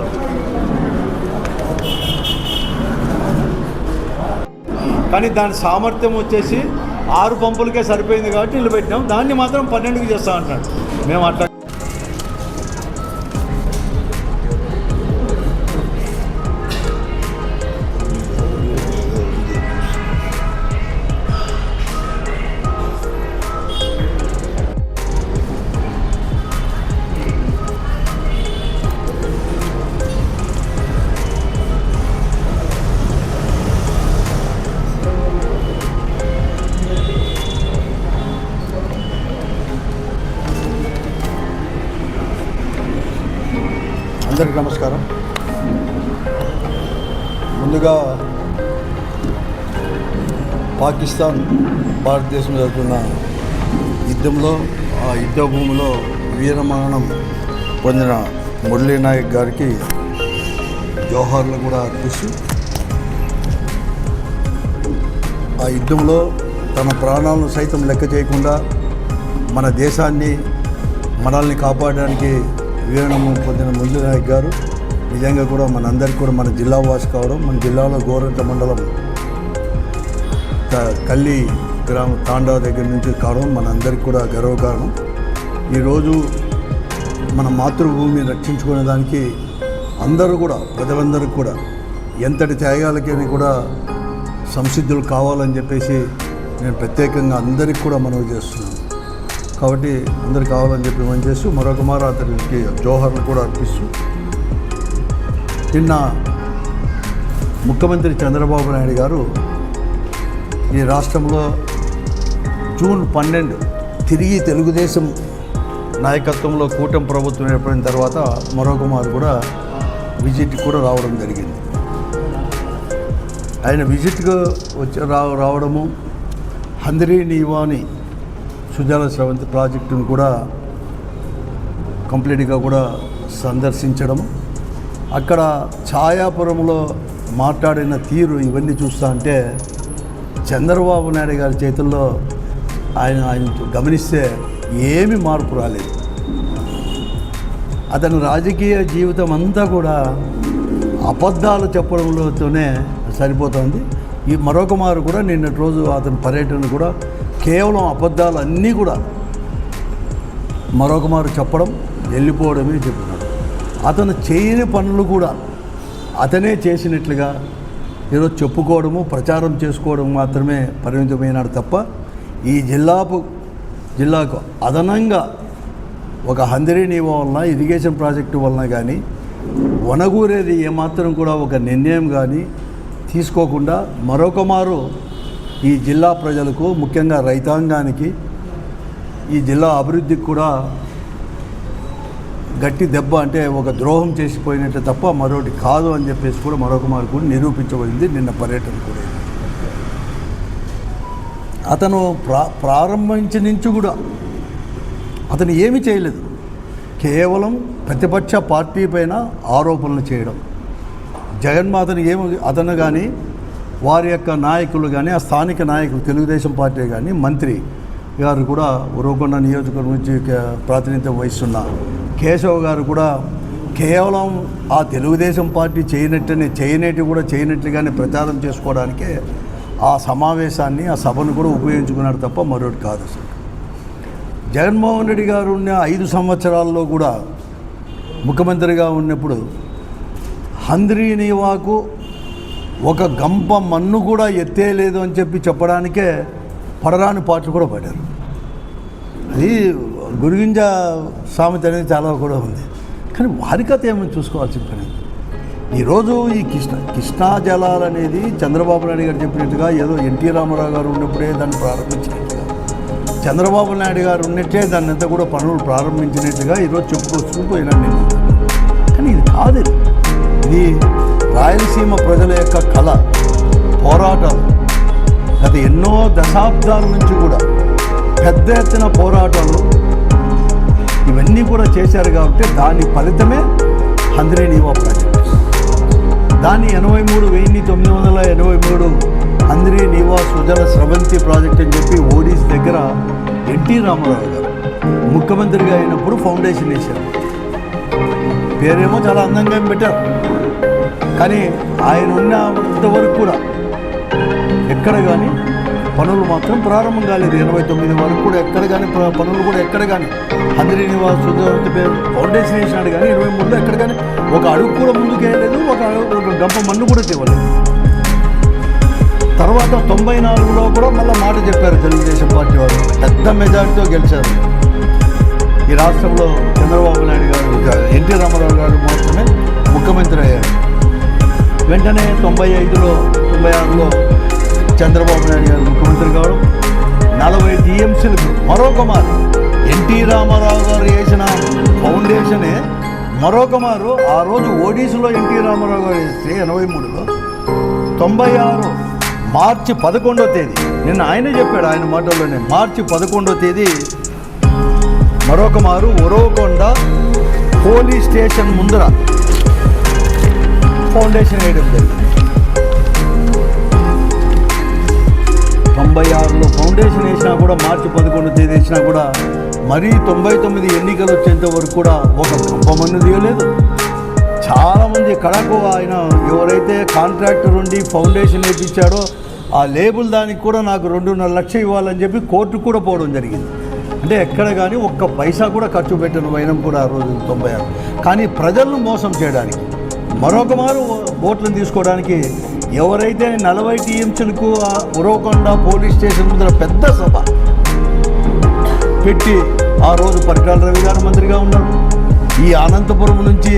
చెప్తాం కానీ దాని సామర్థ్యం వచ్చేసి ఆరు పంపులకే సరిపోయింది కాబట్టి ఇల్లు పెట్టినాం. దాన్ని మాత్రం పన్నెండుకి చేస్తాం అంటాడు మేము అట్లా అందరికీ నమస్కారం. ముందుగా పాకిస్తాన్ భారతదేశం జరుగుతున్న యుద్ధంలో ఆ యుద్ధ భూమిలో వీరమరణం పొందిన మురళీ నాయక్ గారికి జోహార్లు కూడా అర్పిస్తూ ఆ యుద్ధంలో తన ప్రాణాలను సైతం లెక్క చేయకుండా మన దేశాన్ని మనల్ని కాపాడడానికి వీరణము పొందిన ముందు నాయక్ గారు నిజంగా కూడా మనందరికీ కూడా మన జిల్లా వాసి కావడం మన జిల్లాలో గోరంట మండలం కల్లి గ్రామ తాండా దగ్గర నుంచి కావడం మనందరికీ కూడా గర్వకారణం. ఈరోజు మన మాతృభూమిని రక్షించుకునే దానికి అందరూ కూడా ప్రజలందరికీ కూడా ఎంతటి త్యాగాలకైనా కూడా సంసిద్ధులు కావాలని చెప్పేసి నేను ప్రత్యేకంగా అందరికీ కూడా మనవి చేస్తున్నాను. కాబట్టి అందరికి కావాలని చెప్పి మనం చేస్తూ మరొక మారు అతనికి జోహర్లు కూడా అర్పిస్తూ నిన్న ముఖ్యమంత్రి చంద్రబాబు నాయుడు గారు ఈ రాష్ట్రంలో జూన్ పన్నెండు తిరిగి తెలుగుదేశం నాయకత్వంలో కూటమి ప్రభుత్వం ఏర్పడిన తర్వాత మరొక మారు కూడా విజిట్ కూడా రావడం జరిగింది. ఆయన విజిట్గా వచ్చి రావడము హందరీ నీవాని సుజల స్రవంతి ప్రాజెక్టును కూడా కంప్లీట్గా కూడా సందర్శించడం అక్కడ ఛాయాపురంలో మాట్లాడిన తీరు ఇవన్నీ చూస్తా అంటే చంద్రబాబు నాయుడు గారి చేతుల్లో ఆయన ఆయన గమనిస్తే ఏమి మార్పు రాలేదు. అతని రాజకీయ జీవితం అంతా కూడా అబద్ధాలు చెప్పడంలోతోనే సరిపోతుంది. ఈ మరొక మారు కూడా నిన్నటి రోజు అతని పర్యటన కూడా కేవలం అబద్ధాలు అన్నీ కూడా మరొక మారు చెప్పడం వెళ్ళిపోవడమే చెప్తున్నాడు. అతను చేయని పనులు కూడా అతనే చేసినట్లుగా ఈరోజు చెప్పుకోవడము ప్రచారం చేసుకోవడం మాత్రమే పరిమితమైనాడు తప్ప ఈ జిల్లాపు జిల్లాకు అదనంగా ఒక హందరీ నీవా వలన ఇరిగేషన్ ప్రాజెక్టు వలన కానీ వనగూరేది ఏమాత్రం కూడా ఒక నిర్ణయం కానీ తీసుకోకుండా మరొక మారు ఈ జిల్లా ప్రజలకు ముఖ్యంగా రైతాంగానికి ఈ జిల్లా అభివృద్ధికి కూడా గట్టి దెబ్బ అంటే ఒక ద్రోహం చేసిపోయినట్టు తప్ప మరొకటి కాదు అని చెప్పేసి కూడా మరొక మారు కూడా నిరూపించబడింది నిన్న పర్యటన కూడా. అతను ప్రా ప్రారంభించి నుంచి కూడా అతను ఏమి చేయలేదు. కేవలం ప్రతిపక్ష పార్టీ పైన ఆరోపణలు చేయడం. జగన్మాతను ఏమి అతను కానీ వారి యొక్క నాయకులు కానీ ఆ స్థానిక నాయకులు తెలుగుదేశం పార్టీ కానీ మంత్రి గారు కూడా ఉరవకొండ నియోజకవర్గం నుంచి ప్రాతినిధ్యం వహిస్తున్న కేశవ్ గారు కూడా కేవలం ఆ తెలుగుదేశం పార్టీ చేయనట్టునే చేయనట్టు కూడా చేయనట్లుగానే ప్రచారం చేసుకోవడానికే ఆ సమావేశాన్ని ఆ సభను కూడా ఉపయోగించుకున్నారు తప్ప మరొకటి కాదు అసలు. జగన్మోహన్ రెడ్డి గారు ఉన్న ఐదు సంవత్సరాల్లో కూడా ముఖ్యమంత్రిగా ఉన్నప్పుడు హంద్రీ నీవాకు ఒక గంప మన్ను కూడా ఎత్తేయలేదు అని చెప్పి చెప్పడానికే పడరాని పాటలు కూడా పాడారు. అది గురుగింజ సామెత అనేది చాలా కూడా ఉంది. కానీ వారి కథ ఏమో చూసుకోవాల్సిన పని ఈరోజు ఈ కృష్ణ కృష్ణా జలాలు అనేది చంద్రబాబు నాయుడు గారు చెప్పినట్టుగా ఏదో ఎన్టీ రామారావు గారు ఉన్నప్పుడే దాన్ని ప్రారంభించినట్టుగా చంద్రబాబు నాయుడు గారు ఉన్నట్టే దాన్ని అంతా కూడా పనులు ప్రారంభించినట్టుగా ఈరోజు చెప్పుకొచ్చుకుపోయినా నేను. కానీ ఇది కాదు ఇది. రాయలసీమ ప్రజల యొక్క కళ పోరాటాలు గత ఎన్నో దశాబ్దాల నుంచి కూడా పెద్ద ఎత్తున పోరాటాలు ఇవన్నీ కూడా చేశారు కాబట్టి దాని ఫలితమే హంద్రీ ప్రాజెక్ట్. దాన్ని ఎనభై మూడు వెయ్యి తొమ్మిది వందల ఎనభై మూడు హంద్రీ నీవా సుజల స్రవంతి ప్రాజెక్ట్ అని చెప్పి ఓడిస్ దగ్గర ఎన్టీ రామారావు గారు ముఖ్యమంత్రిగా అయినప్పుడు ఫౌండేషన్ వేశారు. పేరేమో చాలా అందంగా పెట్టారు. కానీ ఆయన ఉన్నంతవరకు కూడా ఎక్కడ కానీ పనులు మాత్రం ప్రారంభం కాలేదు. ఎనభై తొమ్మిది వరకు కూడా ఎక్కడ కానీ పనులు కూడా ఎక్కడ కానీ హంద్రి నివాస్ ఫౌండేషన్ వేసినాడు కానీ ఇరవై మూడులో ఎక్కడ కానీ ఒక అడుగు కూడా ముందుకు వేయలేదు ఒక ఒక గంప మన్ను కూడా తేవలేదు. తర్వాత తొంభై నాలుగులో కూడా మళ్ళీ మాట చెప్పారు తెలుగుదేశం పార్టీ వారు పెద్ద మెజార్టీతో గెలిచారు. ఈ రాష్ట్రంలో చంద్రబాబు నాయుడు గారు ఎన్టీ రామారావు గారు మాత్రమే ముఖ్యమంత్రి అయ్యారు. వెంటనే తొంభై ఐదులో తొంభై ఆరులో చంద్రబాబు నాయుడు గారు ముఖ్యమంత్రి కావడం నలభై టీఎంసీలకు మరొక మారు ఎన్టీ రామారావు గారు వేసిన ఫౌండేషనే మరొక మారు ఆ రోజు ఓడిశాలో ఎన్టీ రామారావు గారు వేస్తే ఎనభై మూడులో. తొంభై ఆరు మార్చి పదకొండో తేదీ నిన్న ఆయనే చెప్పాడు ఆయన మాటల్లోనే మార్చి పదకొండో తేదీ మరొక మారు ఒరవకొండ పోలీస్ స్టేషన్ ముందర ఫౌండేషన్ వేయడం జరిగింది. తొంభై ఆరులో ఫౌండేషన్ వేసినా కూడా మార్చి పదకొండు తేదీ వేసినా కూడా మరీ తొంభై తొమ్మిది ఎన్నికలు వచ్చేంత వరకు కూడా ఒక గంపమన్ను తీయలేదు. చాలామంది కడకు ఆయన ఎవరైతే కాంట్రాక్టర్ ఉండి ఫౌండేషన్ వేయించాడో ఆ లేబుల్ దానికి కూడా నాకు రెండున్నర లక్షలు ఇవ్వాలని చెప్పి కోర్టు కూడా పోవడం జరిగింది. అంటే ఎక్కడ కానీ ఒక్క పైసా కూడా ఖర్చు పెట్టిన వైనం కూడా ఆ రోజు తొంభై ఆరు. కానీ ప్రజలను మోసం చేయడానికి మరొక మారు ఓట్లను తీసుకోవడానికి ఎవరైతే నలభై టీఎంసీలకు ఉరవకొండ పోలీస్ స్టేషన్ ముందర పెద్ద సభ పెట్టి ఆ రోజు పరిటాల రవి గారు మంత్రిగా ఉన్నారు. ఈ అనంతపురం నుంచి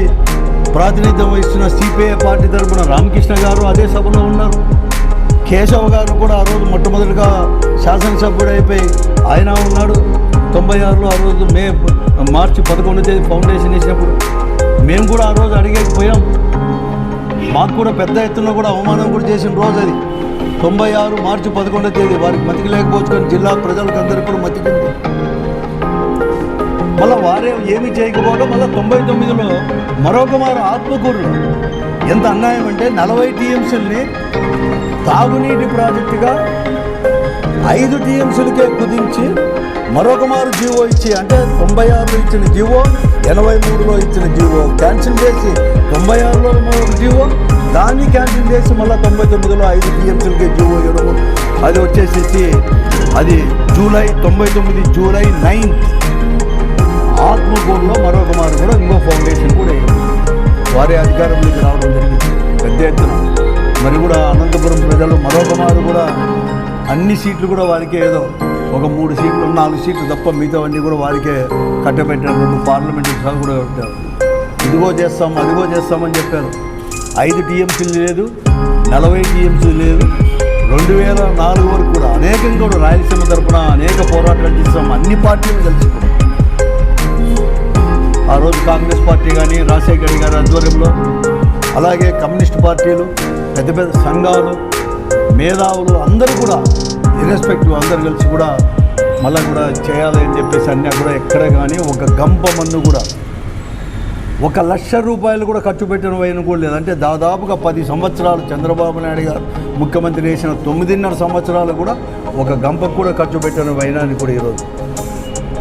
ప్రాతినిధ్యం వహిస్తున్న సిపిఐ పార్టీ తరఫున రామకృష్ణ గారు అదే సభలో ఉన్నారు. కేశవ గారు కూడా ఆ రోజు మొట్టమొదటిగా శాసనసభ్యుడు అయిపోయి ఆయన ఉన్నాడు. తొంభై ఆరులో ఆ రోజు మే మార్చి పదకొండు తేదీ ఫౌండేషన్ వేసినప్పుడు మేము కూడా ఆ రోజు అడిగేకపోయాం మాకు కూడా పెద్ద ఎత్తున కూడా అవమానం కూడా చేసిన రోజు అది. తొంభై ఆరు మార్చి పదకొండో తేదీ వారికి మతికి లేకపోవచ్చు కానీ జిల్లా ప్రజలకు అందరికీ కూడా మతికింది. మళ్ళీ వారే ఏమి చేయకపోవడం మళ్ళీ తొంభై తొమ్మిదిలో మరొక మారు ఆత్మకూరులో ఎంత అన్యాయం అంటే నలభై టీఎంసీలని తాగునీటి ప్రాజెక్టుగా ఐదు టీఎంసీలకే కుదించి మరొక మారు జీవో ఇచ్చి అంటే తొంభై ఆరులో ఇచ్చిన జీవో ఎనభై మూడులో ఇచ్చిన జీవో. క్యాన్సిల్ చేసి తొంభై ఆరులో మరొక జీవో దాన్ని క్యాన్సిల్ చేసి మళ్ళీ తొంభై తొమ్మిదిలో ఐదు టీఎంసీలకే జీవో ఇవ్వడం అది వచ్చేసేసి అది జూలై తొంభై తొమ్మిది జూలై నైన్త్ ఆత్మకూరులో మరొక మారు కూడా ఇంకో ఫౌండేషన్ కూడా వారి అధికారంలోకి రావడం జరిగింది. పెద్ద ఎత్తున. మరి కూడా అనంతపురం ప్రజలు మరొక మారు కూడా అన్ని సీట్లు కూడా వారికే ఏదో ఒక మూడు సీట్లు నాలుగు సీట్లు తప్ప మిగతావన్నీ కూడా వారికే కట్టబెట్టారు. రెండు పార్లమెంటు సభ కూడా పెట్టారు. ఇదిగో చేస్తాం అదిగో చేస్తామని చెప్పారు. ఐదు టీఎంసీలు లేదు నలభై టీఎంసీలు లేదు. రెండు వేల నాలుగు వరకు కూడా అనేకం కూడా రాయలసీమ తరపున అనేక పోరాటాలు చేస్తాం అన్ని పార్టీలు కలిసి ఆ రోజు కాంగ్రెస్ పార్టీ కానీ రాజశేఖర్ గారి ఆధ్వర్యంలో అలాగే కమ్యూనిస్ట్ పార్టీలు పెద్ద పెద్ద సంఘాలు మేధావులు అందరూ కూడా ఇర్రెస్పెక్టివ్ అందరు కలిసి కూడా మళ్ళీ కూడా చేయాలి అని చెప్పేసి అన్నీ కూడా ఎక్కడ కానీ ఒక గంప మన్ను కూడా ఒక లక్ష రూపాయలు కూడా ఖర్చు పెట్టిన వైన కూడా లేదు. అంటే దాదాపుగా పది సంవత్సరాలు చంద్రబాబు నాయుడు గారు ముఖ్యమంత్రి చేసిన తొమ్మిదిన్నర సంవత్సరాలు కూడా ఒక గంపకు కూడా ఖర్చు పెట్టిన వైనాన్ని కూడా ఈరోజు.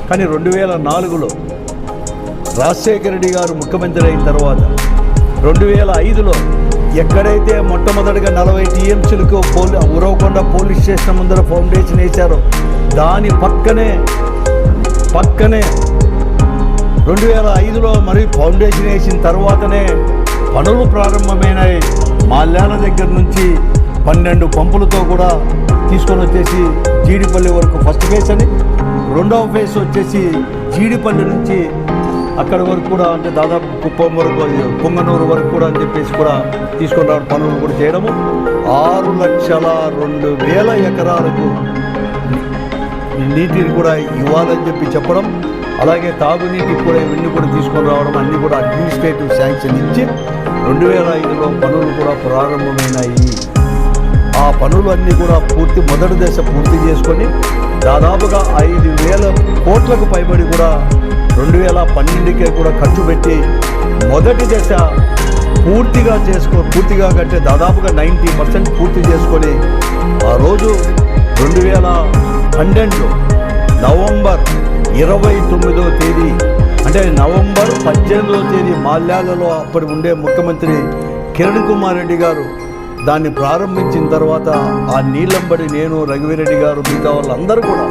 కానీ రెండు వేల నాలుగులో రాజశేఖర రెడ్డి గారు ముఖ్యమంత్రి అయిన తర్వాత రెండు వేల ఐదులో ఎక్కడైతే మొట్టమొదటిగా నలభై టీఎంసీలకు పోలీ ఉరవకొండ పోలీస్ స్టేషన్ ముందర ఫౌండేషన్ వేశారో దాని పక్కనే పక్కనే రెండు వేల ఐదులో మరి ఫౌండేషన్ వేసిన తర్వాతనే పనులు ప్రారంభమైనాయి. మాల్యాల దగ్గర నుంచి పన్నెండు పంపులతో కూడా తీసుకొని వచ్చేసి జీడిపల్లి వరకు ఫస్ట్ ఫేజ్ అని రెండవ ఫేజ్ వచ్చేసి జీడిపల్లి నుంచి అక్కడ వరకు కూడా అంటే దాదాపు కుప్పం వరకు పొంగనూరు వరకు కూడా అని చెప్పేసి కూడా తీసుకొని రావడం పనులు కూడా చేయడము. ఆరు లక్షల రెండు వేల ఎకరాలకు నీటిని కూడా ఇవ్వాలని చెప్పి చెప్పడం. అలాగే తాగునీటికి కూడా ఇవన్నీ కూడా తీసుకొని రావడం అన్నీ కూడా అడ్మినిస్ట్రేటివ్ శాంక్షన్ ఇచ్చి రెండు వేల ఐదులో పనులు కూడా ప్రారంభమైనాయి. ఆ పనులు అన్నీ కూడా పూర్తి మొదటి దశ పూర్తి చేసుకొని దాదాపుగా ఐదు వేల కోట్లకు పైబడి కూడా రెండు వేల పన్నెండుకే కూడా ఖర్చు పెట్టి మొదటి దశ పూర్తిగా చేసుకో పూర్తిగా కంటే దాదాపుగా నైంటీ పర్సెంట్ పూర్తి చేసుకొని ఆ రోజు రెండు వేల పన్నెండు నవంబర్ ఇరవై తొమ్మిదో తేదీ అంటే నవంబర్ పద్దెనిమిదవ తేదీ మాల్యాలలో అప్పటి ఉండే ముఖ్యమంత్రి కిరణ్ కుమార్ రెడ్డి గారు దాన్ని ప్రారంభించిన తర్వాత ఆ నీళ్ళంబడి నేను రఘువీరెడ్డి గారు మిగతా వాళ్ళందరూ కూడా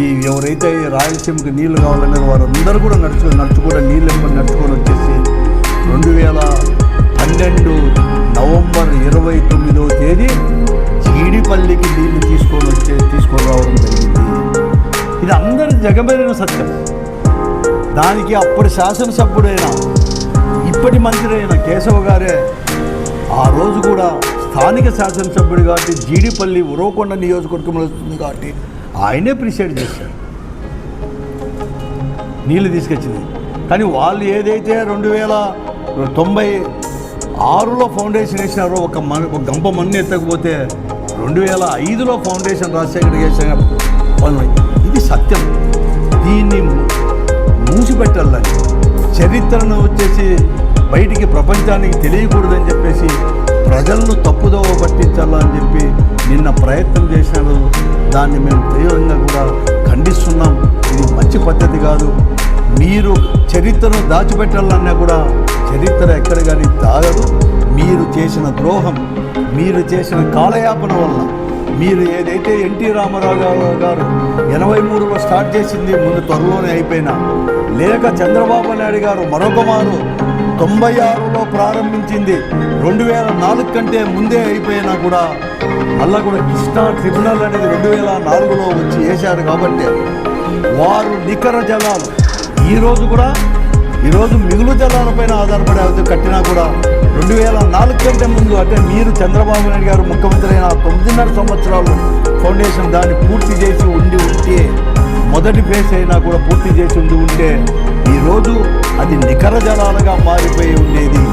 ఈ ఎవరైతే రాయలసీమకి నీళ్ళు కావాలనే వారందరూ కూడా నడుచు నడుచుకుంటే నీళ్ళెంబడి నడుచుకొని వచ్చేసి రెండు వేల పన్నెండు నవంబర్ ఇరవై తొమ్మిదవ తేదీ చీడిపల్లికి నీళ్ళు తీసుకొని వచ్చే తీసుకొని రావడం జరిగింది. ఇది అందరి జగమెరిగిన సత్యం. దానికి అప్పటి శాసనసభ్యుడైన ఇప్పటి మంత్రి అయిన కేశవ గారే ఆ రోజు కూడా స్థానిక శాసనసభ్యుడు కాబట్టి జీడిపల్లి ఉరవకొండ నియోజకవర్గంలో వస్తుంది కాబట్టి ఆయనే ప్రిసైడ్ చేశారు నీళ్ళు తీసుకొచ్చింది. కానీ వాళ్ళు ఏదైతే రెండు వేల తొంభై ఆరులో ఫౌండేషన్ వేసినారో ఒక మన ఒక గంప మన్ను ఎత్తకపోతే రెండు వేల ఐదులో ఫౌండేషన్ రాజశేఖర్ చేసిన పనులు. ఇది సత్యం. దీన్ని మూసిపెట్టాలని చరిత్రను వచ్చేసి బయటికి ప్రపంచానికి తెలియకూడదని చెప్పేసి ప్రజలను తప్పుదోవ పట్టించాలని చెప్పి నిన్న ప్రయత్నం చేసినారు దాన్ని మేము తీవ్రంగా కూడా ఖండిస్తున్నాం. ఇది మంచి పద్ధతి కాదు. మీరు చరిత్రను దాచిపెట్టాలన్నా కూడా చరిత్ర ఎక్కడ కానీ దాగదు మీరు చేసిన ద్రోహం మీరు చేసిన కాలయాపన వల్ల మీరు ఏదైతే ఎన్టీ రామారావు గారు గారు ఎనభై మూడులో స్టార్ట్ చేసింది ముందు త్వరలోనే అయిపోయినా లేక చంద్రబాబు నాయుడు గారు మరొక మారు తొంభై ఆరులో ప్రారంభించింది. రెండు వేల నాలుగు కంటే ముందే అయిపోయినా కూడా మళ్ళా కూడా కృష్ణా ట్రిబ్యునల్ అనేది రెండు వేల నాలుగులో వచ్చి వేశారు కాబట్టి వారు నికర జలాలు. ఈరోజు కూడా ఈరోజు మిగులు జలాలపైన ఆధారపడే అది కట్టినా కూడా రెండు వేల నాలుగు కంటే ముందు అంటే మీరు చంద్రబాబు నాయుడు గారు ముఖ్యమంత్రి అయిన తొమ్మిదిన్నర సంవత్సరాలు ఫౌండేషన్ దాన్ని పూర్తి చేసి ఉండి ఉంటే మొదటి ఫేజ్ అయినా కూడా పూర్తి చేసి ఉండి ఉంటే ఈరోజు అది నికర జలాలుగా మారిపోయి ఉండేది.